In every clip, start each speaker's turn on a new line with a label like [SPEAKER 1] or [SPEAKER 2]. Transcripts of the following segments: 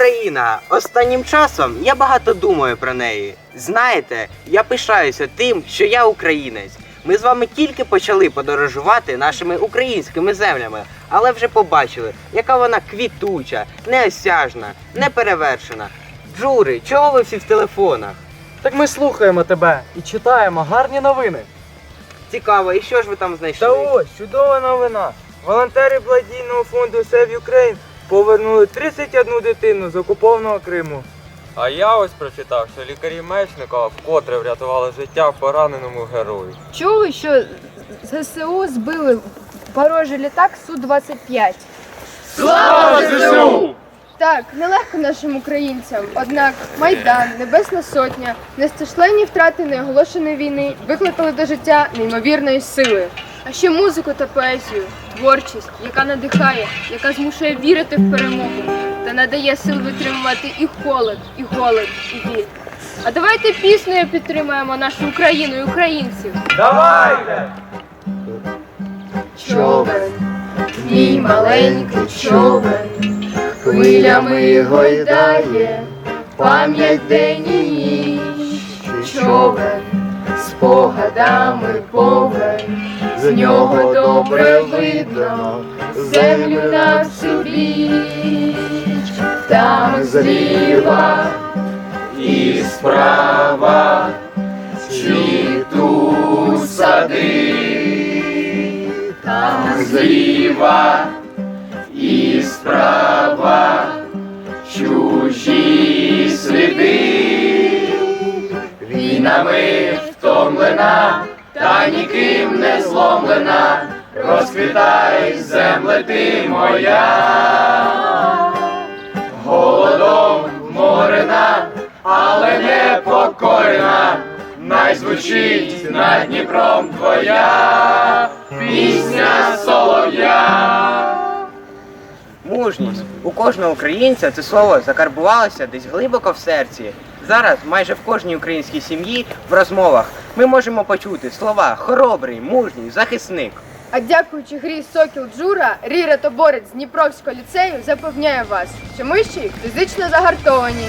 [SPEAKER 1] Україна. Останнім часом я багато думаю про неї. Знаєте, я пишаюся тим, що я українець. Ми з вами тільки почали подорожувати нашими українськими землями, але вже побачили, яка вона квітуча, неосяжна, неперевершена. Джури, чого ви всі в телефонах?
[SPEAKER 2] Так ми слухаємо тебе і читаємо гарні новини.
[SPEAKER 1] Цікаво, і що ж ви там знайшли?
[SPEAKER 3] Та ось чудова новина. Волонтери благодійного фонду Save Ukraine повернули 31 дитину з окупованого Криму.
[SPEAKER 4] А я ось прочитав, що лікарі Мечникова вкотре врятували життя пораненому герою.
[SPEAKER 5] Чули, що ЗСУ збили ворожий літак Су-25?
[SPEAKER 6] Слава ЗСУ!
[SPEAKER 5] Так, нелегко нашим українцям. Однак Майдан, Небесна Сотня, нестишленні втрати неоголошеної війни викликали до життя неймовірної сили. А ще музику та поезію, творчість, яка надихає, яка змушує вірити в перемогу та надає сил витримувати і холод, і голод, і біль. А давайте піснею підтримаємо нашу Україну і українців.
[SPEAKER 3] Давайте!
[SPEAKER 5] Човен, мій маленький човен, хвилями гойдає, пам'ять день і ніч, човен, спогадами повен, з нього добре видно, землю на всю біч, там зліва і справа цвітуть сади, там зліва і справа чужі сліди, війнами втомлена, та ніким не зломлена, розквітай земле ти моя, голодом морена, але не покорена, най звучить над Дніпром твоя пісня солов'я.
[SPEAKER 1] Мужність. У кожного українця це слово закарбувалося десь глибоко в серці. Зараз майже в кожній українській сім'ї в розмовах ми можемо почути слова хоробрий, мужній, захисник.
[SPEAKER 5] А дякуючи грі Сокіл Джура, Ріра Тоборець з Дніпровського ліцею запевняє вас, що ми ще й фізично загартовані.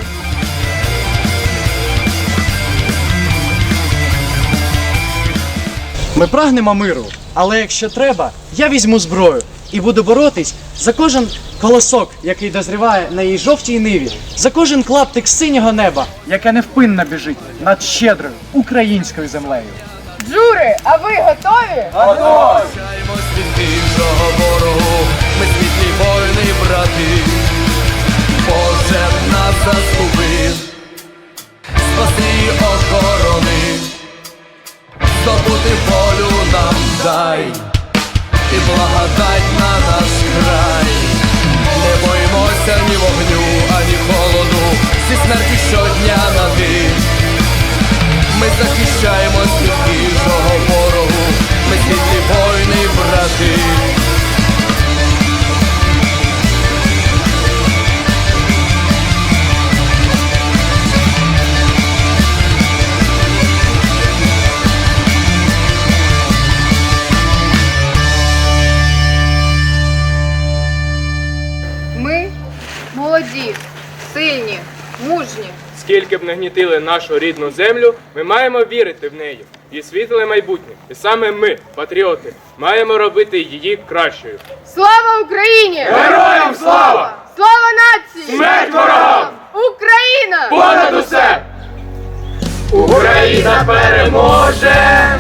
[SPEAKER 2] Ми прагнемо миру, але якщо треба, я візьму зброю і буду боротись за кожен колосок, який дозріває на її жовтій ниві, за кожен клаптик синього неба, яке невпинно біжить над щедрою українською землею.
[SPEAKER 5] Джури, а ви готові?
[SPEAKER 6] Ворогу, ми світлі воїни, брати. Боже нас спаси охорони, здобути волю нам дай, зі смерті щодня на день. Ми захищаємось від хижого ворогу, ми світлі воїни, брати.
[SPEAKER 5] Молоді, сильні, мужні.
[SPEAKER 7] Скільки б не гнітили нашу рідну землю, ми маємо вірити в неї, її світле майбутнє. І саме ми, патріоти, маємо робити її кращою.
[SPEAKER 5] Слава Україні!
[SPEAKER 7] Героям слава!
[SPEAKER 5] Слава нації!
[SPEAKER 7] Смерть ворогам!
[SPEAKER 5] Україна!
[SPEAKER 7] Понад усе! Україна переможе!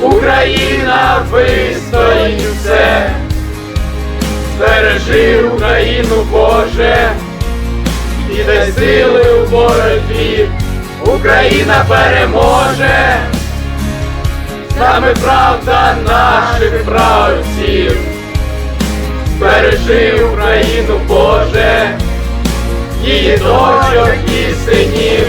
[SPEAKER 7] Україна вистоїть все! Бережи Україну, Боже! І сили у боротьбі! Україна переможе! Саме правда наших правців! Бережи Україну, Боже! її дочок і синів.